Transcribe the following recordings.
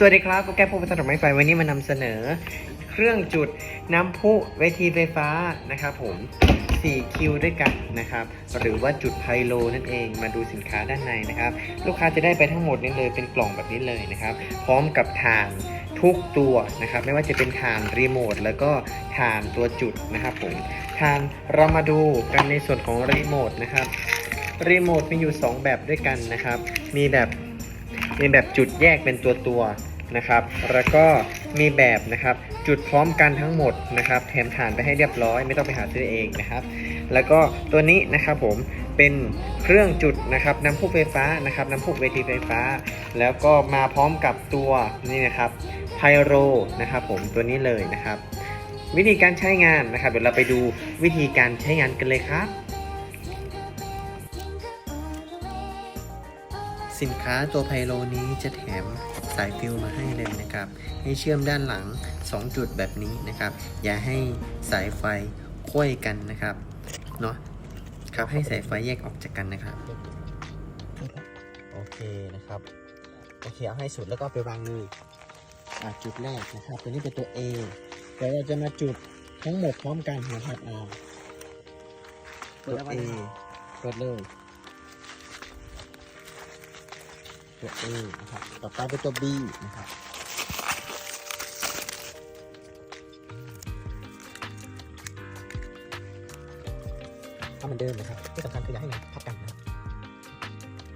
สวัสดีครับก็แก้พบกับถนอมไม้ไฟวันนี้มานำเสนอ เครื่องจุดน้ำพุเวทีไฟฟ้านะครับผม 4 คิวด้วยกันนะครับ หรือว่าจุดไพโลนั่นเองมาดูสินค้าด้านในนะครับ ลูกค้าจะได้ไปทั้งหมดนี้เลยเป็นกล่องแบบนี้เลยนะครับ พร้อมกับถ่านทุกตัวนะครับ ไม่ว่าจะเป็นถ่านรีโมทแล้วก็ถ่านตัวจุดนะครับผมถ่านเรามาดูกันในส่วนของรีโมทนะครับรีโมทมีอยู่ 2 แบบด้วยกันนะครับ มีแบบ มีแบบจุดแยกเป็นตัวตัวนะครับ แล้วก็มีแบบนะครับจุดพร้อมกันทั้งหมดนะครับ แถมฐานไปให้เรียบร้อย ไม่ต้องไปหาซื้อเองนะครับ แล้วก็ตัวนี้นะครับผมเป็นเครื่องจุดนะครับน้ำพุไฟฟ้านะครับน้ำพุเวทีไฟฟ้า แล้วก็มาพร้อมกับตัวนี่นะครับไพโรนะครับผมตัวนี้เลยนะครับ วิธีการใช้งานนะครับ เดี๋ยวเราไปดูวิธีการใช้งานกันเลยครับ สินค้าตัวไพโลนี้จะแถมสายฟิลมาให้เลยนะครับ ให้เชื่อมด้านหลัง 2 จุดแบบนี้นะครับ อย่าให้สายไฟค้วยกันนะครับเนาะครับให้สายไฟแยกออกจากกันนะครับ โอเคนะครับโอเคเอาให้สุดแล้วก็ไปวางเลยอะจุดแรกนะครับ ตัวนี้เป็นตัว A เดี๋ยวเราจะมาจุดทั้งหมดพร้อมกันนะครับอ่าตัว A เปิดเลย ตัว A นะครับ ต่อไปเป็นตัว B นะครับทำเหมือนเดิมนะครับ ที่สำคัญคืออย่าให้มันทับกันนะครับ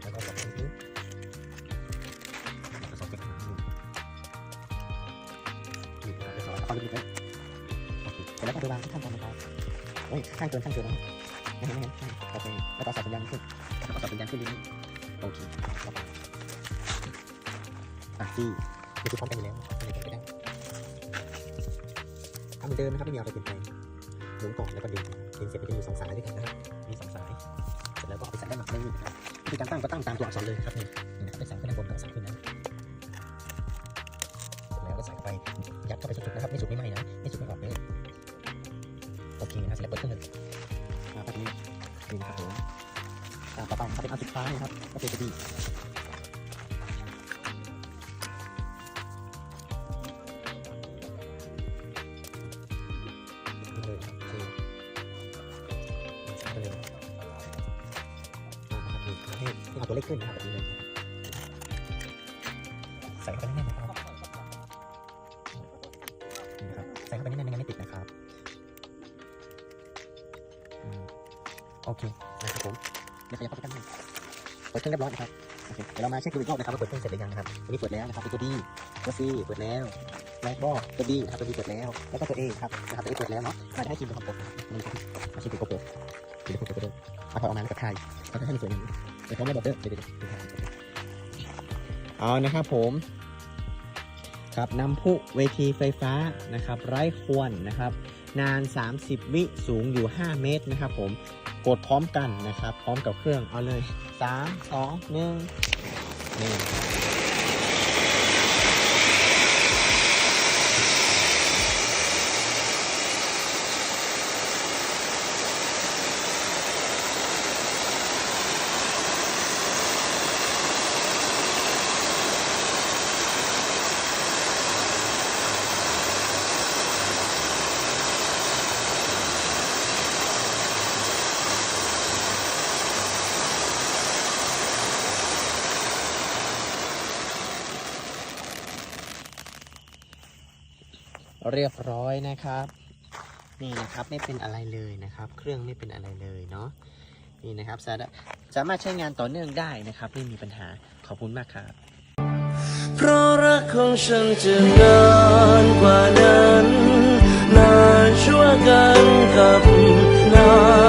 แล้วก็กดตรงนี้แล้วก็สอดเก็บอาหารอยู่นี่นะครับไปสอดเอาลึกๆเลยเสร็จแล้วก็ไปวางที่ข้างบนนะครับโอ้ยข้างเกินข้างเกินนะไม่เห็นไม่เห็นโอเคแล้วก็สอดสัญญาณขึ้นแล้วก็สอดสัญญาณขึ้นนิดนึงโอเค แล้วก็อะที่นี่คือพร้อมกันอยู่แล้วอะไรก็ได้ทำเหมือนเดิมนะครับไม่มีอะไรเปลี่ยนแปลงหมุนก่องแล้วก็ดึงดึงเสร็จมันจะมีสองสายด้วยกันนะครับมีสองสายเสร็จแล้วก็เอาไปใส่ด้านหลังนี่นะครับวิธีการตั้งก็ตั้งตามตัวอักษรเลยนะครับนี่นี่นะครับไปใส่ขึ้นด้านบนก็ใส่ขึ้นนะเสร็จแล้วก็ใส่ไปยัดเข้าไปสุดๆนะครับไม่สุดไม่ไหม้นะไม่สุดไม่ออกเลยโอเคนะเสร็จแล้วเปิดเครื่องเลยอ่าแบบนี้นี่นะครับผมต่อไปครับเป็นอันสุดท้ายนะครับก็เป็นตัวดี เอาตัวเลขขึ้นนะครับแบบนี้เลยใส่เข้าไปแน่นๆนะครับนี่นะครับ ใส่เข้าไปแน่นๆไม่งั้นไม่ติดนะครับอืมโอเคนะครับผมเดี๋ยวขยับเข้าไปกันหนึ่งเปิดเครื่องเรียบร้อยนะครับโอเคเดี๋ยวเรามาเช็คดูอีกรอบนะครับว่าเปิดเครื่องเสร็จหรือยังนะครับอันนี้เปิดแล้วนะครับตัวดีตัวซีเปิดแล้วแล้วก็ตัว B นะครับตัว B เปิดแล้ว แล้วก็ตัว A ครับนะครับตัว A เปิดแล้วเนาะมาจะให้ทีมเป็นคนกดนี่ครับอาชีพเป็นคนเปิดทีละคนเปิดไปเลยเอาพอออกมาแล้วก็ถ่ายแล้วก็ให้มันสวยอย่างนี้ เดี๋ยวเขาไม่บอกเด้อเดี๋ยวเดี๋ยวเดี๋ยวเอานะครับผมครับน้ำพุเวทีไฟฟ้านะครับ ไร้ควรนะครับ นาน 30 วิสูงอยู่ 5 เมตรนะครับ ผมกดพร้อมกันนะครับ พร้อมกับเครื่องเอาเลย 3 2 1นี่ เรียบร้อยนะครับ นี่นะครับไม่เป็นอะไรเลยนะครับ เครื่องไม่เป็นอะไรเลยเนาะนี่นะครับสามารถสามารถใช้งานต่อเนื่องได้นะครับ ไม่มีปัญหาขอบคุณมากครับเพราะรักของฉันจะนานกว่านั้น นานชั่วกันกับนาน